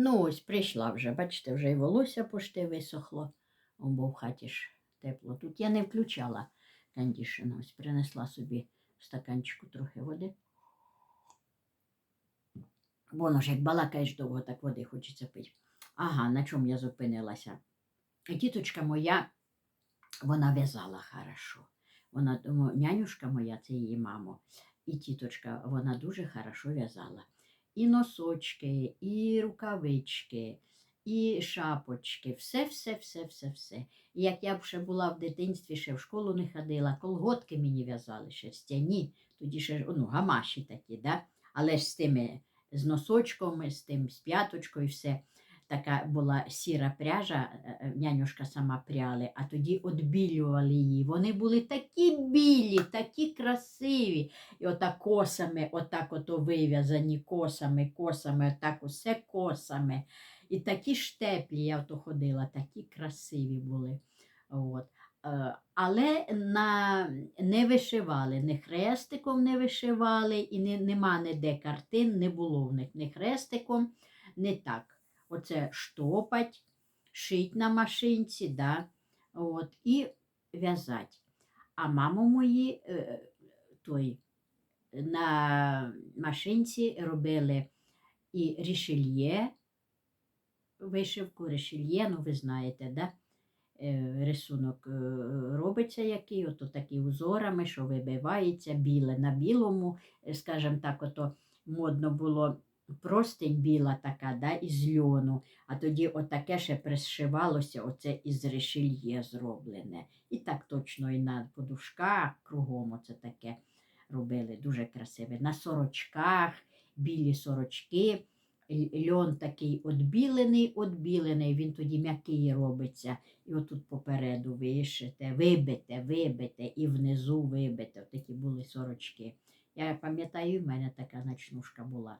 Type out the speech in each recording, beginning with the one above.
Ну, ось прийшла вже, бачите, вже і волосся пошти висохло, бо в хаті ж тепло. Тут я не включала кондішн, ось принесла собі в стаканчику трохи води. Воно ж як балакаєш довго, так води хочеться пити. Ага, на чому я зупинилася? Тіточка моя, вона в'язала хорошо. Вона, нянюшка моя, це її мамо, і тіточка, вона дуже хорошо в'язала. І носочки, і рукавички, і шапочки, все, все, все, все, все. І як я б ще була в дитинстві, ще в школу не ходила, колготки мені в'язали шерстяні, тоді ще ну, гамаші такі, да? але ж з тими з носочками, з тим з п'яточкою, все. Така була сіра пряжа, е, нянюшка сама пряли, а тоді відбілювали її. Вони були такі білі, такі красиві. І отак косами, отак ото вив'язані косами, косами, отак усе косами. І такі ж теплі, я ото ходила, такі красиві були. От. Е, Але на, не вишивали, ні хрестиком не вишивали, і не, нема ніде картин, не було в них ні хрестиком, не так. Оце штопать, шить на машинці, да, от, і в'язать. А маму мої е, той, на машинці робили і рішельє, вишивку, рішельє, ну ви знаєте, да? Е, рисунок е, робиться який, ото такі узорами, що вибивається біле на білому, скажімо так, ото модно було простень біла така, да, із льону, а тоді отаке ще пришивалося, оце із решельє зроблене. І так точно і на подушках кругом оце таке робили, дуже красиве. На сорочках, білі сорочки, льон такий отбілений, отбілений, він тоді м'який робиться. І отут попереду вишите, вибите, вибите, і внизу вибите. Такі були сорочки. Я пам'ятаю, в мене така ночнушка була.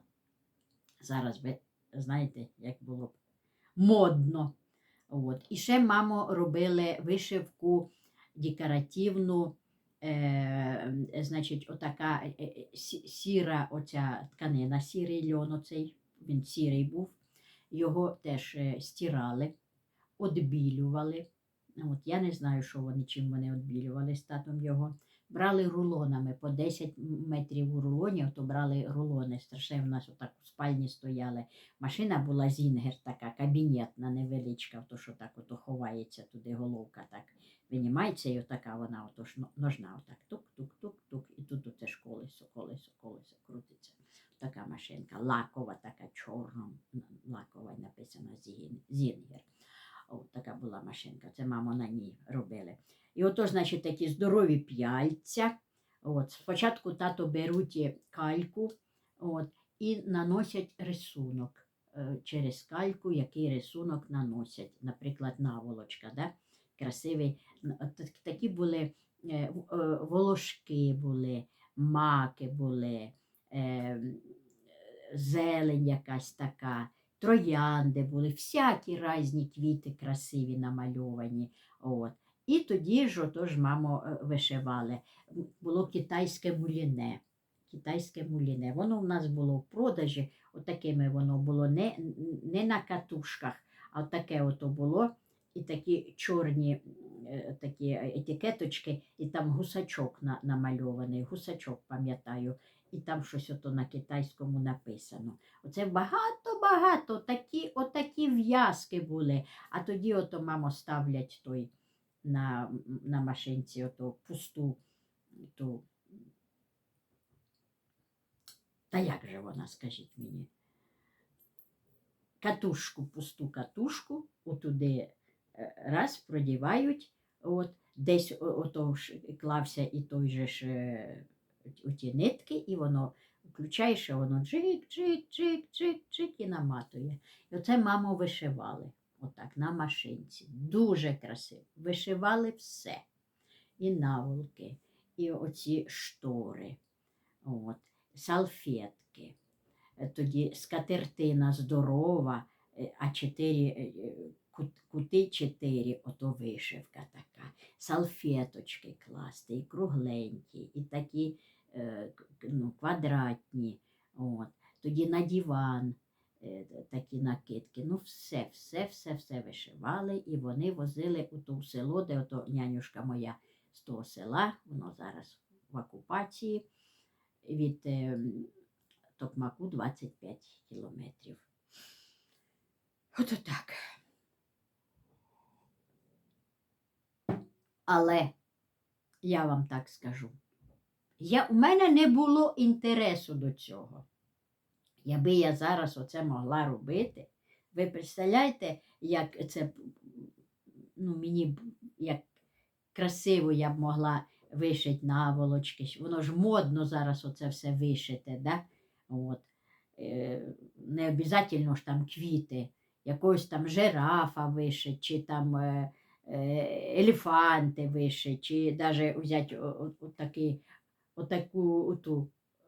Зараз би, знаєте, як було б модно. От. І ще, мамо, робили вишивку декоративну, е, значить, отака е, е, сіра оця тканина, сірий льон, оцей, він сірий був. Його теж е, стирали, одбілювали. От, я не знаю, що вони, чим вони одбілювали з татом його. Брали рулонами по 10 метрів у рулоні, то брали рулони. Страшне в нас отак у спальні стояли. Машина була зінгер така, кабінетна, невеличка, то що так ото ховається туди головка так винімається, і отака вона ото ж ножна, отак тук-тук-тук-тук, і тут оце ж колесо, колесо, колесо крутиться. Така машинка, лакова, така чорна, лакова і написано зінгер. От така була машинка. Це мамо на ній робили. І ото, значить, такі здорові п'яльця. От, спочатку тато беруть кальку от, і наносять рисунок е, через кальку, який рисунок наносять. Наприклад, наволочка. Да? Красивий. Такі були е, е, волошки були, маки були, зелень якась така, троянди були, всякі різні квіти красиві намальовані. От. І тоді ж отож, мамо, е, вишивали. Було китайське муліне. Китайське муліне. Воно в нас було в продажі, отакими воно було не, не на катушках, а таке ото було. І такі чорні е, такі етикеточки, і там гусачок на, намальований, гусачок, пам'ятаю, і там щось ото на китайському написано. Оце багато-багато такі, отакі в'язки були. А тоді ото, мамо, ставлять той на, на машинці ото пусту ту. Та як же вона, скажіть мені? Катушку, пусту катушку, отуди е, раз продівають, от, десь ото ж клався і той же ж е, оті нитки, і воно включаєш, воно джик, джик, джик, джик, джик і наматує. І оце мамо вишивали отак на машинці. Дуже красиво. Вишивали все. І наволки, і оці штори, от, салфетки. Е, Тоді скатертина здорова, е, а чотири е, кут- кути чотири, ото вишивка така. Салфеточки класти, і кругленькі, і такі ну, квадратні. От. Тоді на диван такі накидки. Ну, все, все, все, все вишивали, і вони возили у то село, де ото нянюшка моя з того села, воно зараз в окупації від е, Токмаку 25 кілометрів. Ото так. Але я вам так скажу. Я, у мене не було інтересу до цього. Якби я зараз оце могла робити, ви представляєте, як це ну, мені як красиво я б могла вишити наволочки. Воно ж модно зараз оце все вишите, да? От. Е, не обов'язково ж там квіти, якогось там жирафа вишить, чи там е, е, елефанти вишить, чи навіть взяти отаку,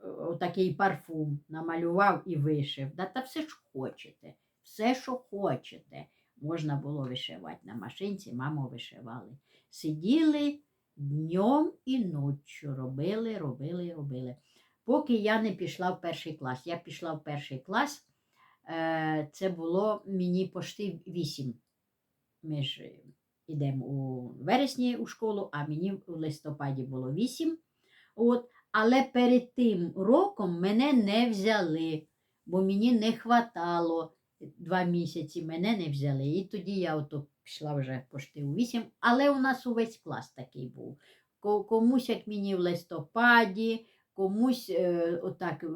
отакий парфум намалював і вишив. Да, та все що хочете, все, що хочете. Можна було вишивати на машинці, маму вишивали. Сиділи днем і ноччю, робили, робили, робили. Поки я не пішла в перший клас. Я пішла в перший клас, е, це було мені пошти вісім. Ми ж йдемо у вересні у школу, а мені в листопаді було вісім. Але перед тим роком мене не взяли, бо мені не хватало два місяці, мене не взяли. І тоді я ото пішла вже пошти у вісім, але у нас увесь клас такий був. Комусь, як мені в листопаді, комусь е, отак е,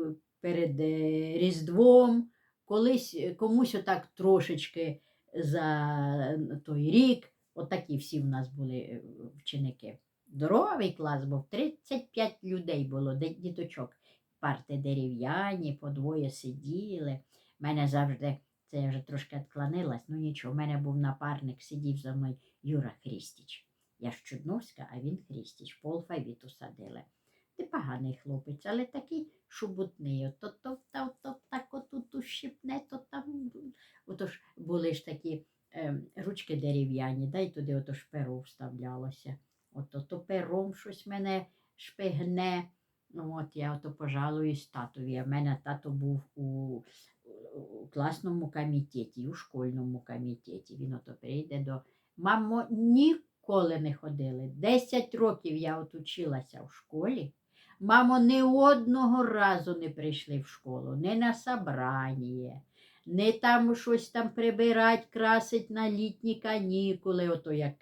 перед е, Різдвом, колись, комусь отак трошечки за той рік. Отакі всі в нас були вченики. Здоровий клас був, 35 людей було, діточок. Парти дерев'яні, по двоє сиділи. Мене завжди, це я вже трошки відклонилась, ну нічого, у мене був напарник, сидів за мною Юра Хрістіч. Я ж Чудновська, а він Хрістіч, по алфавіту садили. Непоганий хлопець, але такий шубутний. То, то, так отут ущипне, то там. Отож були ж такі е, ручки дерев'яні, да, і туди ото перо вставлялося. Ото то пером щось мене шпигне. Ну, от я ото пожалуюсь татові. В мене тато був у, у класному комітеті, у школьному комітеті. Він ото прийде до. Мамо, ніколи не ходили. Десять років я от училася в школі. Мамо, ні одного разу не прийшли в школу, не на собрання, не там щось там прибирать, красить на літні канікули, ото як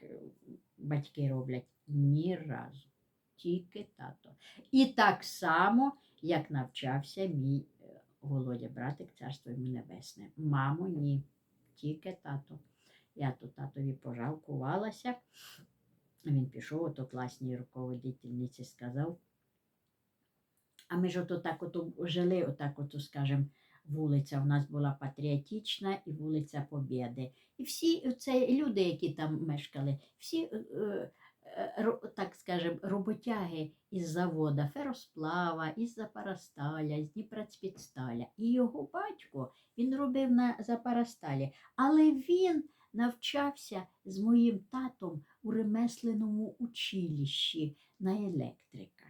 батьки роблять. Ні разу. Тільки тато. І так само, як навчався мій е, Володя, братик, царство йому небесне. Мамо, ні, тільки тато. Я то татові пожалкувалася. Він пішов, ото класній руководительниці сказав. А ми ж ото так ото жили, отак ото, скажем, вулиця у нас була патріотична і вулиця Побєди. І всі це люди, які там мешкали, всі, е, е, так скажем, роботяги із завода Феросплава, із Запарасталя, з Дніпроцпідсталя. І його батько він робив на Запарасталі, але він навчався з моїм татом у ремесленому училищі на електрика.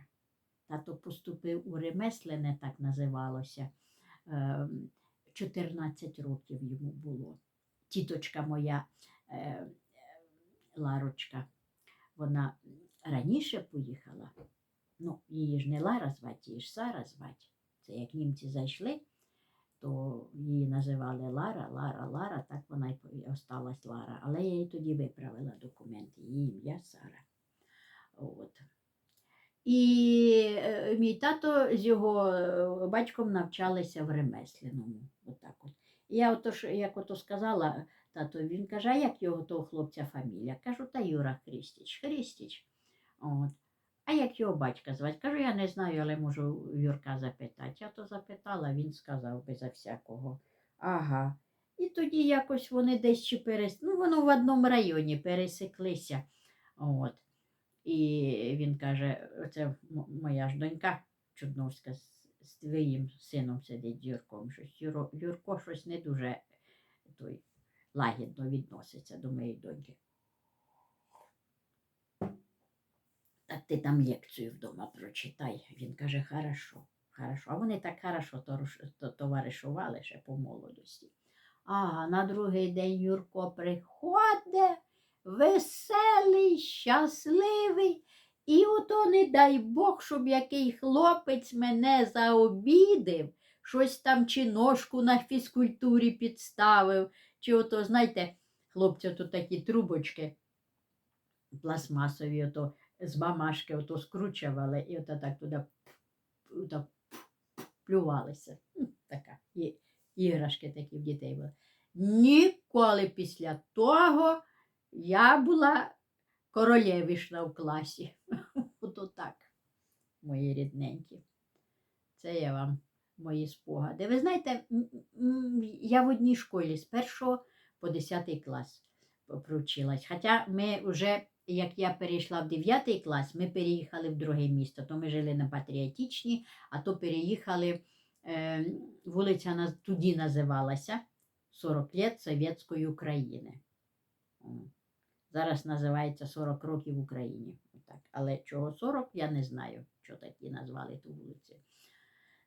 Тато поступив у ремеслене, так називалося. Ем, 14 років йому було. Тіточка моя е, е, Ларочка, вона раніше поїхала. Ну, її ж не Лара звати, її ж Сара звати. Це як німці зайшли, то її називали Лара, Лара, Лара, так вона й осталась Лара. Але я їй тоді виправила документи, її ім'я Сара. От. І е, мій тато з його е, батьком навчалися в ремесленому. Отак от. Я ото ж, як ото сказала тато, він каже, а як його того хлопця фамілія? Кажу, та Юра Христіч, Христіч. От. А як його батька звати? Кажу, я не знаю, але можу Юрка запитати. Я то запитала, він сказав безо всякого. Ага. І тоді якось вони десь чи перес... Ну, воно в одному районі пересеклися. От. І він каже: це моя ж донька Чудновська з твоїм сином сидить Юрком. Щось Юро, Юрко щось не дуже той, лагідно відноситься до моєї доньки. Так ти там лекцію вдома прочитай. Він каже, хорошо. хорошо. А вони так хорошо товаришували ще по молодості. А на другий день Юрко приходить, веселий, щасливий. І ото не дай Бог, щоб який хлопець мене заобідив, щось там чи ножку на фізкультурі підставив, чи ото, знаєте, хлопці, ото такі трубочки пластмасові, ото з мамашки ото скручували і ото так туди ото плювалися. Така і, іграшки такі в дітей були. Ніколи після того я була королевішна в класі. Ото так, мої рідненькі. Це я вам мої спогади. Ви знаєте, я в одній школі з 1 по 10 клас провчилась. Хоча ми вже, як я перейшла в 9 клас, ми переїхали в друге місто, то ми жили на Патріотичній, а то переїхали, е, вулиця тоді називалася 40 лет Совєтської України. Зараз називається 40 років в Україні. Але чого 40, я не знаю, що такі назвали ту вулицю.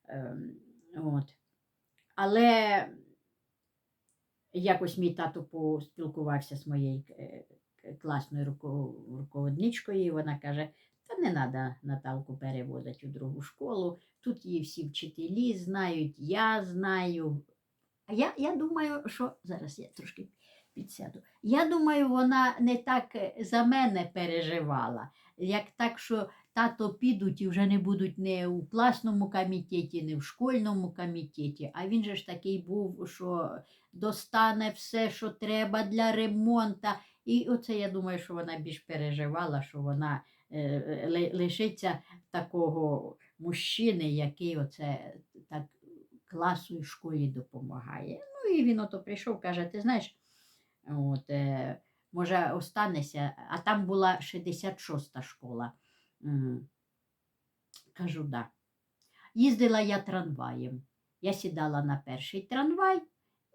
Ем, от. Але якось мій тато поспілкувався з моєю е, класною руководничкою, і вона каже: та не треба Наталку переводити у другу школу. Тут її всі вчителі знають, я знаю. А я, я думаю, що зараз я трошки підсяду. Я думаю, вона не так е, за мене переживала, як так, що тато підуть і вже не будуть не у класному комітеті, не в школьному комітеті. А він же ж такий був, що достане все, що треба для ремонту. І оце я думаю, що вона більш переживала, що вона е, лишиться такого мужчини, який оце так класу і школі допомагає. Ну і він ото прийшов, каже: ти знаєш, от, е, може, останешся, а там була 66-та школа. Кажу, да. Їздила я трамваєм. Я сідала на перший трамвай.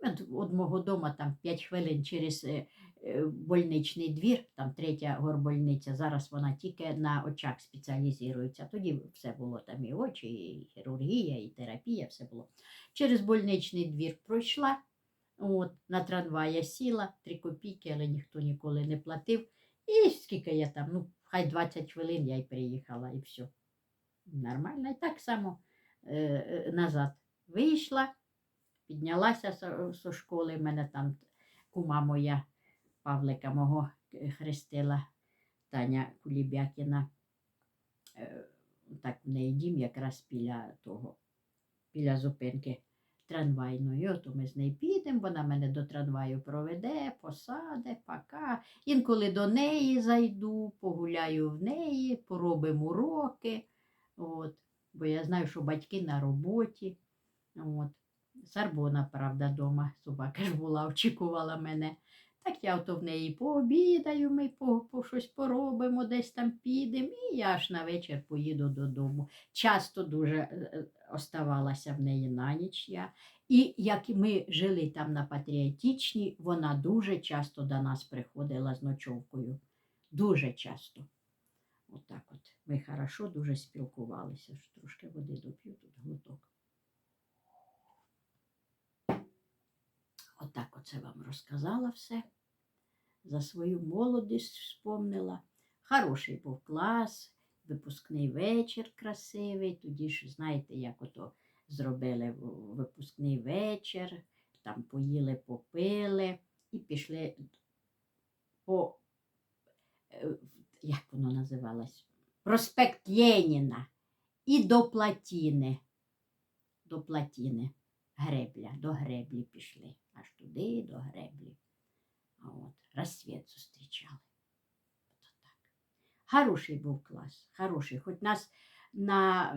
Від, від мого дому там 5 хвилин через е, е, больничний двір, там третя горбольниця. Зараз вона тільки на очах спеціалізується. Тоді все було там і очі, і хірургія, і терапія, все було. Через больничний двір пройшла. От, на трамвай я сіла, 3 копійки, але ніхто ніколи не платив. І скільки я там, ну, хай 20 хвилин я й приїхала, і все. Нормально. І так само е, е, назад вийшла, піднялася со школи. мене там кума моя Павлика мого хрестила Таня Кулібякіна. Е, так в неї дім якраз біля того, біля зупинки трамвайної. От ми з нею підемо, вона мене до трамваю проведе, посаде, пока. Інколи до неї зайду, погуляю в неї, поробимо уроки. От. Бо я знаю, що батьки на роботі. От. Сарбона, правда, дома. Собака ж була, очікувала мене. Так я ото в неї пообідаю, ми по, по щось поробимо, десь там підемо, і я аж на вечір поїду додому. Часто дуже е, е, оставалася в неї на ніч я. І як ми жили там на Патріотичній, вона дуже часто до нас приходила з ночовкою. Дуже часто. Отак от. Ми хорошо дуже спілкувалися. Ж Трошки води доп'ю тут глоток. Отак оце вам розказала все. За свою молодість вспомнила. Хороший був клас, випускний вечір красивий. Тоді ж, знаєте, як ото зробили випускний вечір, там поїли, попили і пішли по, е, як воно називалось? Проспект Леніна і до Платіни. До Платіни. Гребля, до греблі пішли. Аж туди, до греблі. А от, розсвіт зустрічали. Хороший був клас, хороший. Хоч нас на,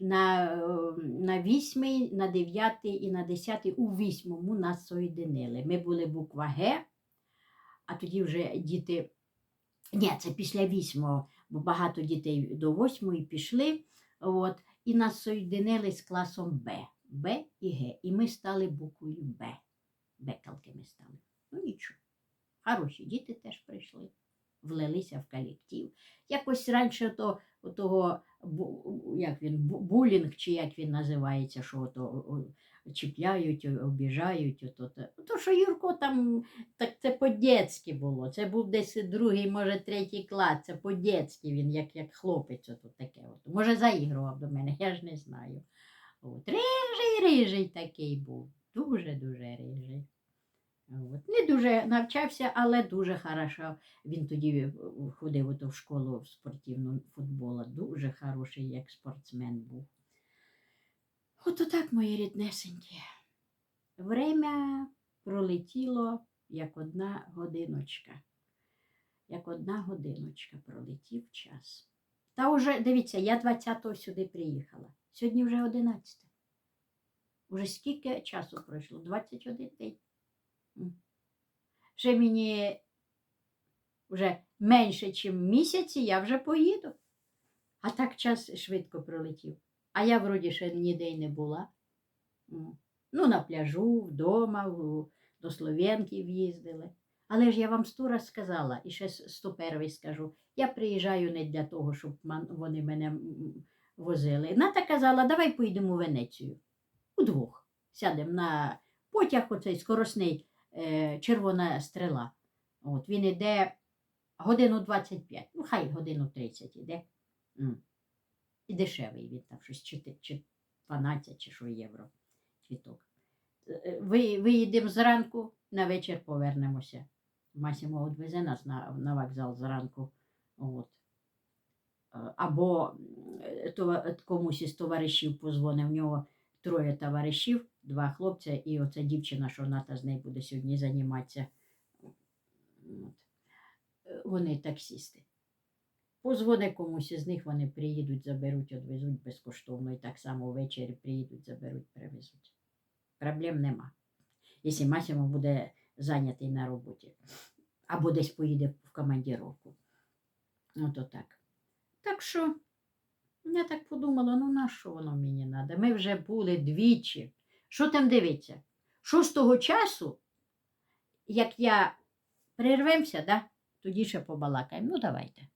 на, е, на вісьмий, на дев'ятий і на десятий у вісьмому нас соєдинили. Ми були буква Г, а тоді вже діти. Ні, це після вісьмого, бо багато дітей до восьмої пішли. От, і нас соєдинили з класом Б. Б і Г. І ми стали буквою Б. Бекалки ми стали. Ну нічого. Хороші діти теж прийшли. Влилися в колектив. Якось раніше то, того, як він, булінг, чи як він називається, що ото, о, чіпляють, обіжають. Ото, то, то, що Юрко там, так це по-дєцьки було. Це був десь другий, може, третій клас, це по-дєцьки він, як, як хлопець, ото таке. От. Може, заігрував до мене, я ж не знаю. От. Рижий, рижий такий був. Дуже-дуже рижий. От. Не дуже навчався, але дуже хорошо. Він тоді е, ходив в школу в спортивну футболу. Дуже хороший як спортсмен був. Ото так, мої ріднесенькі. Время пролетіло як одна годиночка. Як одна годиночка пролетів час. Та уже, дивіться, я 20-го сюди приїхала. Сьогодні вже 11. Уже скільки часу пройшло? 21 день. Вже мені вже менше, ніж місяці, я вже поїду. А так час швидко пролетів. А я вроді ще ніде й не була. Ну, на пляжу, вдома, до Слов'янків їздили. Але ж я вам сто раз сказала, і ще с- 101 скажу, я приїжджаю не для того, щоб вони мене возили. Ната казала, давай поїдемо в Венецію. Удвох. Сядемо на потяг, оцей скоросний червона стрела. От, він іде годину 25, ну хай годину 30 іде. І дешевий він там щось чи, 12 чи що євро квіток. Е, Ви, виїдемо зранку, на вечір повернемося. Масімо відвезе нас на, на вокзал зранку. От. Е, Або е, комусь із товаришів позвонив, в нього троє товаришів, два хлопця і оця дівчина, що Ната з нею буде сьогодні займатися. От. Е, Вони таксісти. Позвони комусь із них, вони приїдуть, заберуть, відвезуть безкоштовно. І так само ввечері приїдуть, заберуть, привезуть. Проблем нема. Якщо Масімо буде зайнятий на роботі. Або десь поїде в командіровку. Ото так. Так що, я так подумала, ну на що воно мені треба? Ми вже були двічі. Що там дивиться? Що з того часу, як я прервемося, да? тоді ще побалакаємо. Ну, давайте.